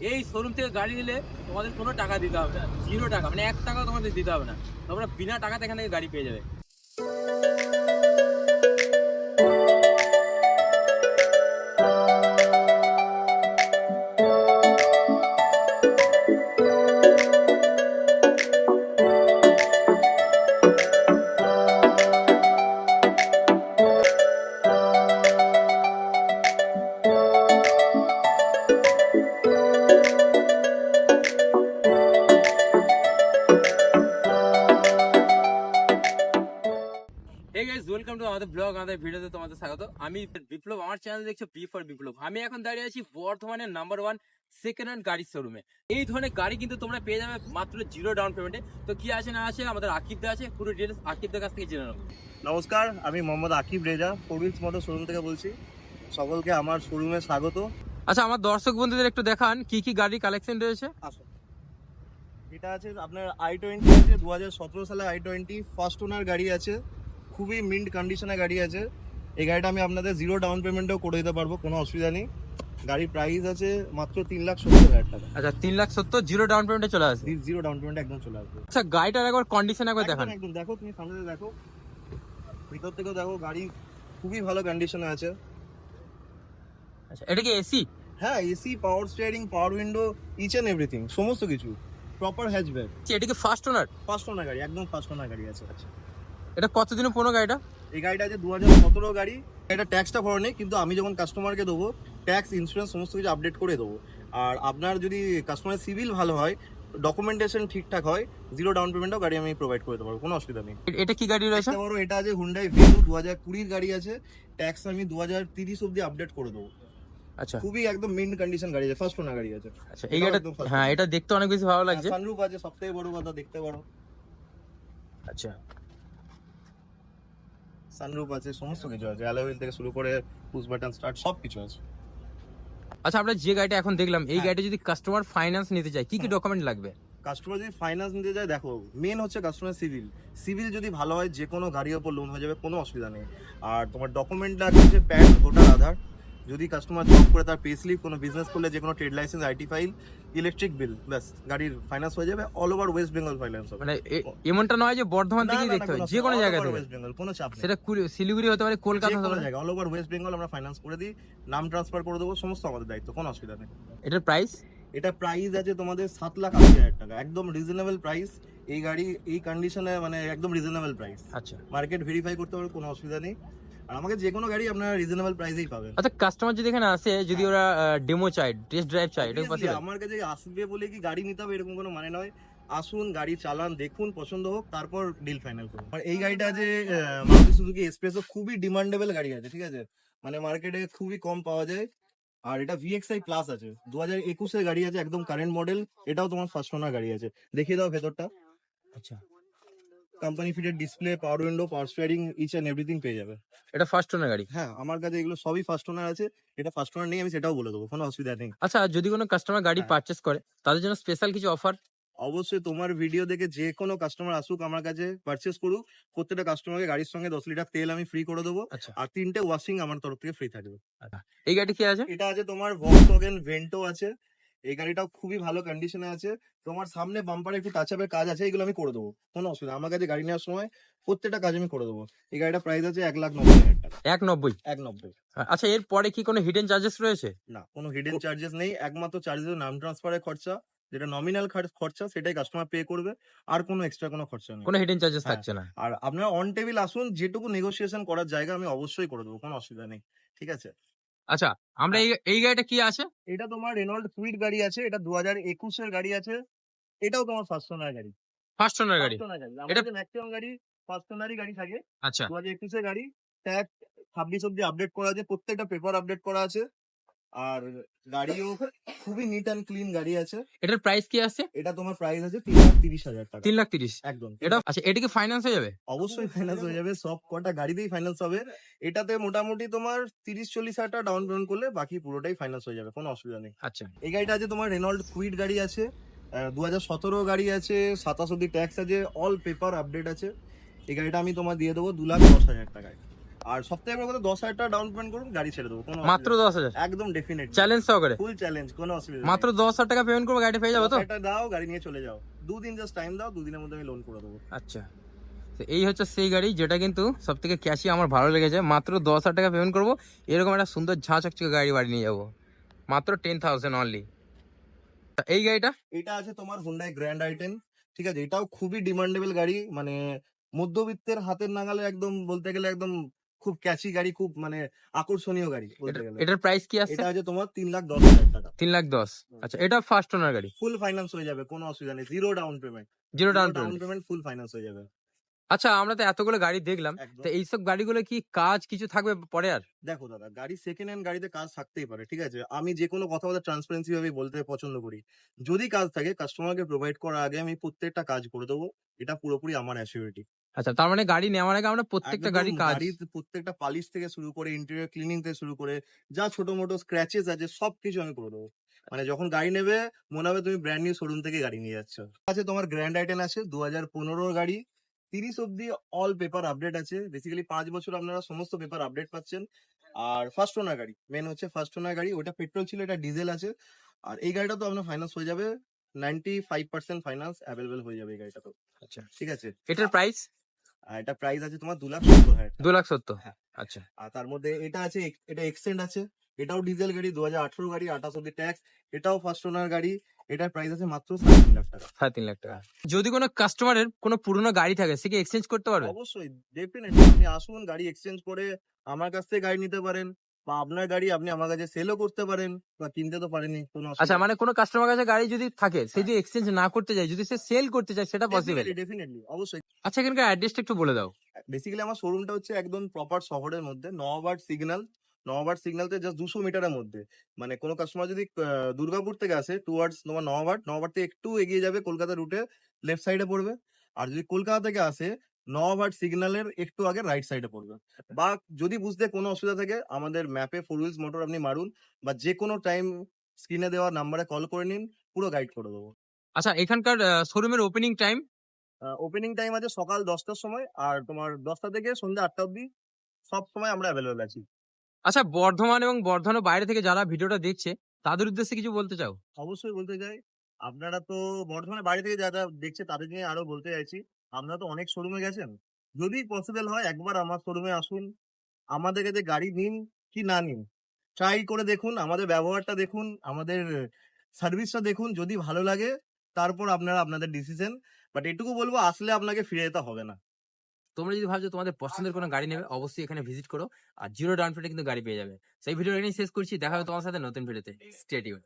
এই শোরুম থেকে গাড়ি নিলে তোমাদের কোনো টাকা দিতে হবে না জিরো টাকা মানে এক টাকাও তোমাদের দিতে হবে না। তোমরা বিনা টাকাতে এখান থেকে গাড়ি পেয়ে যাবে। ওয়েলকাম টু আমাদের ব্লগ আমাদের ভিডিওতে তোমাদের স্বাগত। আমি বিপ্লব আমার চ্যানেল দেখছ বি ফর বিপ্লব। আমি এখন দাঁড়িয়ে আছি বর্ধমানের নাম্বার ওয়ান সেকেন্ড হ্যান্ড গাড়ির শোরুমে এই ধরনের গাড়ি কিন্তু তোমরা পেয়ে যাবে মাত্র জিরো ডাউন পেমেন্টে তো কি আছে না আছে আমাদের আকিব দা আছে পুরো ডিটেলস আকিবদের কাছ থেকে জেনে নেব নমস্কার আমি Mohammad Akib Reza four wheels motor showroom থেকে বলছি। সকলকে আমার শোরুমে স্বাগত। আচ্ছা আমার দর্শক বন্ধুদের একটু দেখান কি কি গাড়ি কালেকশন রয়েছে? আসো। এটা আছে আপনার আই টোয়েন্টি আছে দু হাজার সতেরো সালে আই টোয়েন্টি ফার্স্ট ওনার গাড়ি আছে। খুবই মিন্ট কন্ডিশনে গাড়ি আছে। এই গাড়িটা আমি আপনাদের জিরো ডাউন পেমেন্টেও করে দিতে পারব কোনো অসুবিধা নেই। গাড়ির প্রাইস আছে মাত্র তিন লাখ সত্তর হাজার টাকা। আচ্ছা তিন লাখ সত্তর জিরো ডাউন পেমেন্টে চলে আসে জিরো ডাউন পেমেন্ট একদম চলে আসবে। আচ্ছা গাড়িটার একবার কন্ডিশন একবার দেখান। একদম দেখো তুমি সামনে দেখো। ভিতর থেকেও দেখো গাড়ি খুবই ভালো কন্ডিশনে আছে। আচ্ছা এটা কি এসি হ্যাঁ AC power steering power window each and everything সমস্ত কিছু। প্রপার হ্যাচব্যাক এটা কি ফার্স্ট ওনার ফার্স্ট ওনার গাড়ি একদম ফার্স্ট ওনার গাড়ি আছে। আচ্ছা। এটা কতদিনের পুরো গাড়িটা? এই গাড়িটা আছে দু হাজার সতেরো গাড়ি। এটা ট্যাক্সটা ভরা নেই কিন্তু আমি যখন কাস্টমারকে দেবো ট্যাক্স ইন্স্যুরেন্স সমস্ত কিছু আপডেট করে দেবো। আর আপনার যদি কাস্টমারের সিভিল ভালো হয় ডকুমেন্টেশন ঠিকঠাক হয় জিরো ডাউন পেমেন্টও গাড়ি আমি প্রোভাইড করে দেবো কোনো অসুবিধা নেই। এটা কি গাড়ি রয়েছে? পারো এটা আছে হুন্ডাই ভেনু দু হাজার কুড়ির গাড়ি আছে। ট্যাক্স আমি দু হাজার তিরিশ অব্দি আপডেট করে দেবো। আচ্ছা। খুবই একদম মিন্ট কন্ডিশন গাড়ি আছে ফার্স্ট ওনার গাড়ি আছে। আচ্ছা এই গাড়িটা হ্যাঁ এটা দেখতে অনেক বেশি ভালো লাগছে। সানরুফ আছে সবথেকে বড় কথা দেখতে পারো। আচ্ছা। সানরুফ আছে সমস্ত কিছু আছে। অ্যালোয়েল থেকে শুরু করে পুশ বাটন স্টার্ট সব কিছু আছে। আচ্ছা আমরা যে গাড়িটা এখন দেখলাম এই হ্যাঁ। গাড়িটা যদি কাস্টমার ফাইন্যান্স নিতে চায় কি কি ডকুমেন্ট লাগবে? কাস্টমার যদি ফাইন্যান্স নিতে যায় দেখো মেন হচ্ছে কাস্টমার সিভিল সিভিল যদি ভালো হয় যে কোনো গাড়ির ওপর লোন হয়ে যাবে কোনো অসুবিধা নেই। আর তোমার ডকুমেন্ট লাগবে যে প্যান ভোটার আধার যদি কাস্টমার জব করে তার পে স্লিপ কোনো বিজনেস করলে যে কোনো trade licence IT file electric bill ব্যাস গাড়ির ফাইন্যান্স হয়ে যাবে all over West Bengal finance হবে। মানে এমনটা নয় যে বর্ধমান থেকেই দেখতে হবে যে কোনো জায়গা থেকে। ওয়েস্ট বেঙ্গল কোনো চাপ নেই। সেটা শিলিগুড়ি হতে পারে কলকাতা হতে পারে। জায়গা অল ওভার ওয়েস্ট বেঙ্গল আমরা ফাইন্যান্স করে দিই নাম ট্রান্সফার করে দেবো সমস্ত আমাদের দায়িত্ব কোনো অসুবিধা নেই। এটার প্রাইস এটা প্রাইস আছে তোমাদের সাত লাখ আশি হাজার টাকা একদম রিজনেবল প্রাইস এই গাড়ি এই কন্ডিশনে মানে একদম রিজনেবল প্রাইস আচ্ছা। মার্কেট ভেরিফাই করতে পারবে কোনো অসুবিধা নেই। আর আমাকে যে কোনো গাড়ি আপনারা রিজনেবল প্রাইসেই পাবেন। আচ্ছা কাস্টমার যদি এখানে আসে যদি ওরা ডেমো চায় টেস্ট ড্রাইভ চায় এটা পসিবল আমার কাছে আসবে বলে কি গাড়ি নিতে হবে এরকম কোনো মানে নয়। আসুন গাড়ি চালান দেখুন পছন্দ হোক তারপর ডিল ফাইনাল করুন। আর এই গাড়িটা আছে মারুতি সুজুকি এক্সপ্রেসও খুবই ডিমান্ডেবল গাড়ি আছে ঠিক আছে? মানে মার্কেটে খুবই কম পাওয়া যায়। আর এটা ভিএক্সআই প্লাস আছে। দু হাজার একুশের গাড়ি আছে একদম কারেন্ট মডেল এটাও তোমার ফার্স্ট ওনার গাড়ি আছে। দেখিয়ে দাও ভেতরটা। আচ্ছা। Company fitted display power window power steering each and everything পেয়ে যাবে। এটা ফার্স্ট ওনার গাড়ি? হ্যাঁ আমার কাছে এগুলো সবই ফার্স্ট ওনার আছে। এটা ফার্স্ট ওনার নেই আমি সেটাও বলে দেবো কোনো অসুবিধা নেই। আচ্ছা যদি কোনো কাস্টমার গাড়ি হ্যাঁ। পারচেস করে তাদের জন্য স্পেশাল কিছু অফার অবশ্যই তোমার ভিডিও দেখে যে কোনো কাস্টমার আসুক আমার কাছে পারচেস করুক প্রত্যেকটা কাস্টমারকে গাড়ির সঙ্গে দশ লিটার তেল আমি ফ্রি করে দেবো আচ্ছা। আর তিনটে ওয়াশিং আমার তরফ থেকে ফ্রি থাকবে। এই গাড়ি কি আছে? এটা আছে তোমার ভক্সওয়াগেন ভেন্টো আছে। এই গাড়িটাও খুবই ভালো কন্ডিশনে আছে। তোমার সামনে বাম্পারে একটু টাচ আপের কাজ আছে এগুলো আমি করে দেবো। কোনো অসুবিধা আমার কাছে গাড়ি নেওয়ার সময় প্রত্যেকটা কাজ আমি করে দেবো। এই গাড়িটা প্রাইস আছে এক লাখ নব্বই হাজার টাকা। এক নব্বই? এক নব্বই। আচ্ছা এর পরে কি কোনো হিডেন চার্জেস রয়েছে? না কোনো হিডেন চার্জেস নেই। একমাত্র চার্জেস নাম ট্রান্সফারের খরচা। যেটা নমিনাল খরচা সেটাই কাস্টমার পে করবে। আর কোনো এক্সট্রা কোনো খরচা নেই। কোনো হিডেন চার্জেস হ্যাঁ। থাকছে না। আর আপনারা অন টেবিল আসুন। যেটুকু নেগোসিয়েশন করার জায়গা আমি অবশ্যই করে দেবো। কোনো অসুবিধা নেই। ঠিক আছে? আচ্ছা আমরা এই এই গাড়িটা কি আছে? এটা তোমার রেনল্ড কুইট গাড়ি আছে এটা দু হাজার একুশের গাড়ি আছে এটাও তোমার ফার্স্ট ওনার গাড়ি। ফার্স্ট ওনার গাড়ি? এটা- ম্যাক্সিমাম গাড়ি ফার্স্ট ওনারই গাড়ি থাকে। আচ্ছা। দু হাজার একুশের গাড়ি ট্যাগ ছাব্বিশ অব্দি আপডেট করা আছে প্রত্যেকটা পেপার আপডেট করা আছে। আর গাড়িও খুবই নিট অ্যান্ড ক্লিন গাড়ি আছে। এটার প্রাইস কি আছে? এটা তোমার প্রাইস আছে তিন লাখ তিরিশ হাজার টাকা। তিন লাখ তিরিশ? একদম। এটা আচ্ছা এটা কি ফাইন্যান্স হয়ে যাবে? অবশ্যই ফাইন্যান্স হয়ে যাবে। সব কটা গাড়িতেই ফাইন্যান্স হবে। এটাতে মোটামুটি তোমার তিরিশ চল্লিশ হাজার টাকা ডাউন পেমেন্ট করলে বাকি পুরোটাই ফাইন্যান্স হয়ে যাবে। কোনো অসুবিধা নেই। আচ্ছা। এই গাড়িটা আছে তোমার রেনল্ড কুইট গাড়ি আছে। দু হাজার সতেরো গাড়ি আছে। সাতাশ অব্দি ট্যাক্স আছে। অল পেপার আপডেট আছে। এই গাড়িটা আমি তোমার দিয়ে দেবো দু লাখ দশ হাজার টাকায়। আর সপ্তাহে বড় কথা দশ হাজার টাকা ডাউন পেমেন্ট করুন গাড়ি ছেড়ে দেবো কোনো মাত্র দশ হাজার? একদম ডেফিনেট চ্যালেঞ্জ সহকারে? ফুল চ্যালেঞ্জ কোনো অসুবিধা মাত্র দশ হাজার টাকা পেমেন্ট করব গাড়িটা পেয়ে যাব তো? এটা দাও গাড়ি নিয়ে চলে যাও। দুদিন জাস্ট টাইম দাও দুদিনের মধ্যে আমি লোন করে দেবো। আচ্ছা। তো এই হচ্ছে সেই গাড়ি যেটা কিন্তু সব থেকে ক্যাশি আমার ভালো লেগেছে। মাত্র দশ হাজার টাকা পেমেন্ট করব এরকম একটা সুন্দর ঝাঁ চকচকে গাড়ি বাড়ি নিয়ে যাব। মাত্র টেন থাউজেন্ড অনলি এই গাড়িটা? এটা আছে তোমার হুন্ডাই গ্র্যান্ড আইটেন ঠিক আছে? এটাও খুবই ডিমান্ডেবল গাড়ি মানে মধ্যবিত্তের হাতের নাগালে একদম বলতে গেলে একদম খুব ক্যাচি গাড়ি খুব মানে আকর্ষণীয় গাড়ি বলতে গেলে। এটার প্রাইস কি আছে? এটা আছে তোমার তিন লাখ দশ হাজার টাকা। তিন লাখ দশ। আচ্ছা এটা ফার্স্ট ওনার গাড়ি? ফুল ফাইন্যান্স হয়ে যাবে কোনো অসুবিধা নেই। Zero down payment zero down payment full finance হয়ে যাবে। আচ্ছা আমরা তো এতগুলো গাড়ি দেখলাম। তো এইসব গাড়িগুলো কি কাজ কিছু থাকবে পরে আর? দেখো দাদা গাড়ি সেকেন্ড হ্যান্ড গাড়িতে কাজ থাকতেই পারে ঠিক আছে? আমি যে কোনো কথা বলতে ট্রান্সপারেন্সি ভাবে বলতে পছন্দ করি। যদি কাজ থাকে কাস্টমারকে প্রোভাইড করার আগে আমি প্রত্যেকটা কাজ করে দেবো। এটা পুরোপুরি আমার অ্যাসিউরিটি আচ্ছা তার মানে গাড়ি নেওয়ার আগে আমরা প্রত্যেকটা গাড়ি কাজ গাড়ির প্রত্যেকটা পালিশ থেকে শুরু করে ইন্টেরিয়র ক্লিনিং থেকে শুরু করে যা ছোট মোটো স্ক্র্যাচেস আছে সবকিছু আমি করে দেবো। মানে যখন গাড়ি নেবে মনে হবে তুমি ব্র্যান্ড নিউ শোরুম থেকে গাড়ি নিয়ে যাচ্ছ। আছে তোমার গ্র্যান্ড আইটেন আছে দু হাজার পনেরোর গাড়ি তিরিশ অব্দি অল পেপার আপডেট আছে। বেসিক্যালি পাঁচ বছর আপনারা সমস্ত পেপার আপডেট পাচ্ছেন। আর ফার্স্ট ওনার গাড়ি মেন হচ্ছে ফার্স্ট ওনার গাড়ি ওটা পেট্রোল ছিল এটা ডিজেল আছে। আর এই গাড়িটা তো আপনার ফাইন্যান্স হয়ে যাবে ninety five percent finance available হয়ে যাবে এই গাড়িটা তো। আচ্ছা। ঠিক আছে? এটার প্রাইস আর এটা প্রাইস আছে তোমার দু লাখ সত্তর হাজার দু লাখ সত্তর? হ্যাঁ। আচ্ছা। আর তার মধ্যে এটা আছে এটা এক্সটেন্ড আছে। এটাও ডিজেল গাড়ি দু হাজার আঠারো গাড়ি আঠাশ অব্দি ট্যাক্স এটাও ফার্স্ট ওনার গাড়ি। এটার প্রাইস আছে মাত্র সাড়ে তিন লাখ টাকা। সাড়ে তিন লাখ টাকা। যদি কোনো কাস্টমারের কোনো পুরনো গাড়ি থাকে সে কি এক্সচেঞ্জ করতে পারবে? অবশ্যই ডেফিনেটলি আপনি আসুন গাড়ি এক্সচেঞ্জ করে আমার কাছ থেকে গাড়ি নিতে পারেন। বা আপনার গাড়ি আপনি আমার কাছে সেলও করতে পারেন বা কিনতে তো পারেনি কোনো আচ্ছা মানে কোনো কাস্টমার কাছে গাড়ি যদি থাকে সে যদি এক্সচেঞ্জ না করতে চায় যদি সে সেল করতে চায় সেটা পসিবল ডেফিনেটলি অবশ্যই। আচ্ছা এখানকার অ্যাড্রেসটা একটু বলে দাও। বেসিক্যালি আমার শোরুমটা হচ্ছে একদম প্রপার শহরের মধ্যে নবাবাদ সিগন্যাল নবাবাদ সিগন্যাল থেকে জাস্ট দুশো মিটারের মধ্যে। মানে কোনো কাস্টমার যদি দুর্গাপুর থেকে আসে টুয়ার্ডস তোমার নবাবাদ নবাবাদ থেকে একটু এগিয়ে যাবে কলকাতা রুটে লেফট সাইডে পড়বে। আর যদি কলকাতা থেকে আসে নবাবাদ সিগন্যালের একটু আগে রাইট সাইডে পড়বে। বা যদি বুঝতে কোনো অসুবিধা থাকে আমাদের ম্যাপে ফোর হুইলস মোটর আপনি মারুন বা যে কোনো টাইম স্ক্রিনে দেওয়া নাম্বারে কল করে নিন পুরো গাইড করে দেবো। আচ্ছা এখানকার শোরুমের ওপেনিং টাইম ওপেনিং টাইম আছে সকাল দশটার সময় আর তোমার দশটা থেকে সন্ধ্যা আটটা অবধি। সব সময় আমরা অ্যাভেলেবেল আছি। আচ্ছা বর্ধমান এবং বর্ধমানের বাইরে থেকে যারা ভিডিওটা দেখছে তাদের উদ্দেশ্যে কিছু বলতে চাও? অবশ্যই বলতে চাই। আপনারা তো বর্ধমানে বাড়ি থেকে যারা দেখছে তাদের নিয়ে আরও বলতে চাইছি। আপনারা তো অনেক শোরুমে গেছেন। যদি পসিবল হয়, একবার আমার শোরুমে আসুন। আমাদের কাছে গাড়ি নিন কি না নিন ট্রাই করে দেখুন, আমাদের ব্যবহারটা দেখুন, আমাদের সার্ভিসটা দেখুন, যদি ভালো লাগে, তারপর আপনারা আপনাদের ডিসিশন বাট এটুকু বলব, আসলে আপনাকে ফিরে যেতে হবে না। তোমরা যদি ভাবছ তোমাদের পছন্দের কোনো গাড়ি নেবে, অবশ্যই এখানে ভিজিট করো। আর জিরো ডাউন পেমেন্টে কিন্তু গাড়ি পেয়ে যাবে। সেই ভিডিও এখানেই শেষ করছি। দেখা হবে তোমার সাথে নতুন ভিডিওতে স্টেডিও